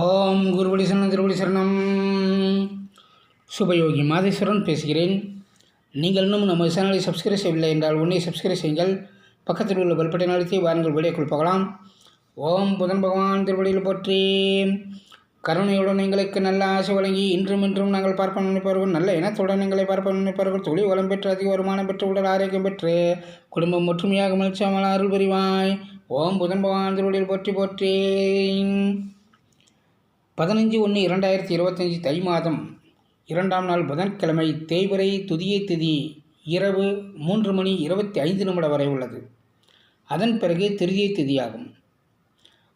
ஓம் குருபடி சரணம் திருபடி சரணம் சுபயோகி மாதேஸ்வரன் பேசுகிறேன். நீங்கள் இன்னும் நம்ம சேனலை சப்ஸ்கிரைப் செய்யவில்லை என்றால் உன்னை சப்ஸ்கிரைப் செய்யுங்கள். பக்கத்தில் உள்ள பல்பட்டை அழுத்தி வாருங்கள் வீடியோக்குள் போகலாம். ஓம் புதன் பகவான் திருவடியில் போற்றி. கருணையுடன் எங்களுக்கு நல்ல ஆசை வழங்கி இன்றும் இன்றும் நாங்கள் பார்ப்போம் நினைப்பவர்கள் நல்ல இனத்துடன் எங்களை பார்ப்போம் நினைப்பவர்கள் தொழில் வளம் பெற்று அதிக வருமானம் பெற்று உடல் ஆரோக்கியம் பெற்று குடும்பம் ஒற்றுமையாக மகிழ்ச்சியாமல் அருள் புரிவாய். ஓம் புதன் பகவான் திருவடியில் போற்றி போற்றி. பதினஞ்சு ஒன்று இரண்டாயிரத்தி இருபத்தஞ்சி தை மாதம் இரண்டாம் நாள் புதன்கிழமை தேய்பிரை துதியை திதி இரவு மூன்று மணி இருபத்தி ஐந்து நிமிடம் வரை உள்ளது. அதன் பிறகு திருதியை திதியாகும்.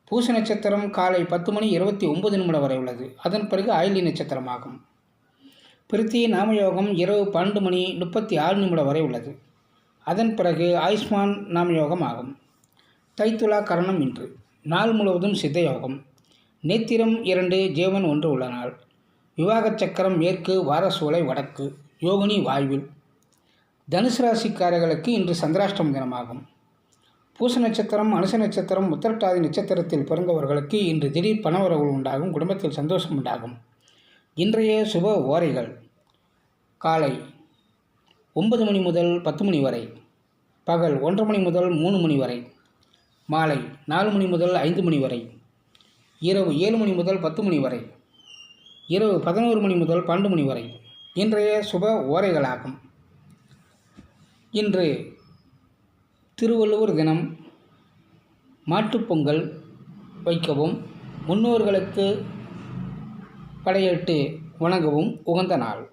பூச நட்சத்திரம் காலை பத்து மணி இருபத்தி ஒன்பது நிமிடம் வரை உள்ளது. அதன் பிறகு ஆயிலி நட்சத்திரமாகும். பிரித்தி நாமயோகம் இரவு பன்னெண்டு மணி முப்பத்தி ஆறு நிமிடம் வரை உள்ளது. அதன் பிறகு ஆயுஷ்மான் நாமயோகம் ஆகும். தைத்துலா கரணம் இன்று. நாள் முழுவதும் சித்த யோகம். நேத்திரம் இரண்டு ஜீவன் ஒன்று உள்ளனால் விவாகச் சக்கரம் மேற்கு வாரசூலை வடக்கு யோகினி வாயுவில். தனுசு ராசிக்காரர்களுக்கு இன்று சந்திராஷ்டம தினமாகும். பூச நட்சத்திரம் அனுச நட்சத்திரம் உத்தரட்டாதி நட்சத்திரத்தில் பிறந்தவர்களுக்கு இன்று திடீர் பணவரவு உண்டாகும் குடும்பத்தில் சந்தோஷம் உண்டாகும். இன்றைய சுப ஓரைகள். காலை ஒன்பது மணி முதல் பத்து மணி வரை பகல் ஒன்றரை மணி முதல் மூணு மணி வரை மாலை நாலு மணி முதல் ஐந்து மணி வரை இரவு ஏழு மணி முதல் பத்து மணி வரை. இரவு பதினோரு மணி முதல் பன்னெண்டு மணி வரை. இன்றைய சுப ஓரைகளாகும். இன்று திருவள்ளுவர் தினம் மாட்டுப்பொங்கல் வைக்கவும் முன்னோர்களுக்கு படையிட்டு வணங்கவும் உகந்த நாள்.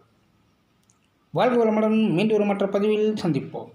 வாழ்க வளமுடன் மீண்டும் ஒரு மற்ற பதிவில் சந்திப்போம்.